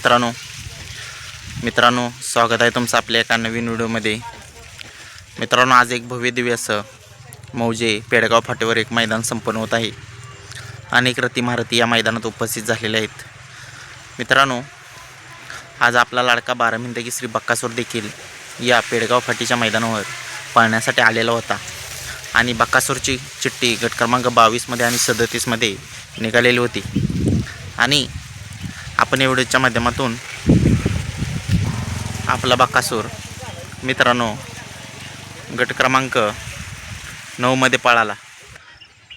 मित्रांनो मित्रांनो स्वागत आहे तुमचं आपल्या एका नवीन व्हिडिओमध्ये. मित्रांनो आज एक भव्य दिव्य असं मौजे पेडगाव फाटेवर एक मैदान संपन्न होत आहे. अनेक रती महारथी या मैदानात उपस्थित झालेल्या आहेत. मित्रांनो आज आपला लाडका बारा मिनिटं श्री बक्कासूर देखील या पेडगाव फाटीच्या मैदानावर पाळण्यासाठी आलेला होता. आणि बक्कासूरची चिठ्ठी गट क्रमांक बावीसमध्ये आणि सदतीसमध्ये निघालेली होती. आणि आपण या व्हिडिओच्या माध्यमातून आपला बाकासूर मित्रांनो गट क्रमांक नऊमध्ये पळाला.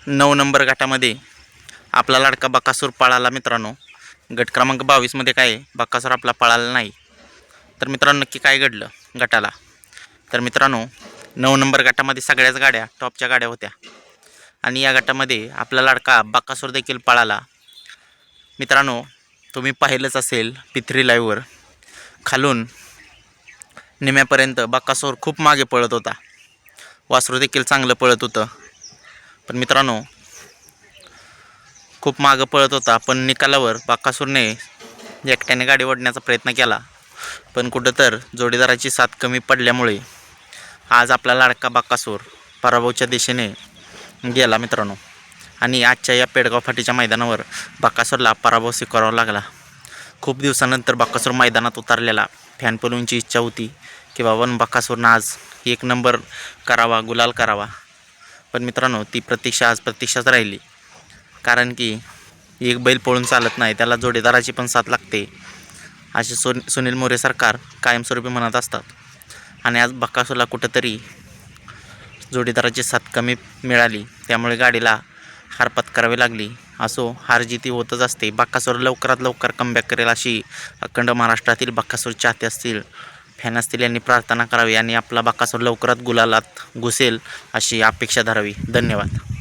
नऊ नंबर गटामध्ये आपला लाडका बक्कासूर पळाला मित्रांनो. गट क्रमांक बावीसमध्ये काय आहे, आपला पळाला नाही. तर मित्रांनो नक्की काय घडलं गटाला? तर मित्रांनो नऊ नंबर गटामध्ये सगळ्याच गाड्या टॉपच्या गाड्या होत्या. आणि या गटामध्ये आपला लाडका बक्कासूर देखील पळाला. मित्रांनो तुम्ही पाहिलंच असेल पिथरी लाईव्हवर. खालून निम्यापर्यंत बक्कासूर खूप मागे पळत होता. वासरू देखील चांगलं पळत होतं. पण मित्रांनो खूप मागं पळत होता पण निकालावर बाक्कासूरने एकट्याने गाडी ओढण्याचा प्रयत्न केला. पण कुठं तर जोडीदाराची साथ कमी पडल्यामुळे आज आपला लाडका बाक्कासूर पराभवच्या दिशेने गेला मित्रांनो. आणि आजच्या या पेडगाव फाटीच्या मैदानावर बक्कासूरला पराभव स्वीकारावा लागला. खूप दिवसानंतर बक्कासूर मैदानात उतरलेला. फॅन फॉलोईंगची इच्छा होती की बाबा बक्कासूरनं आज एक नंबर करावा गुलाल करावा. पण मित्रांनो ती प्रतीक्षा आज प्रतीक्षाच राहिली. कारण की एक बैल पळून चालत नाही त्याला जोडीदाराची पण साथ लागते असे सु सुनील मोरे सरकार कायमस्वरूपी म्हणत असतात. आणि आज बक्कासूरला कुठंतरी जोडीदाराची साथ कमी मिळाली. त्यामुळे गाडीला हार पत्करावी लागली. असो हार जिती होतच असते. बक्कासूर लवकरात लवकर कमबॅक करेल अशी अखंड महाराष्ट्रातील बाक्कासूर चाहते असतील. फॅन असतील यांनी प्रार्थना करावी आणि आपला बक्कासूर लवकरात गुलालात घुसेल अशी अपेक्षा धरावी. धन्यवाद.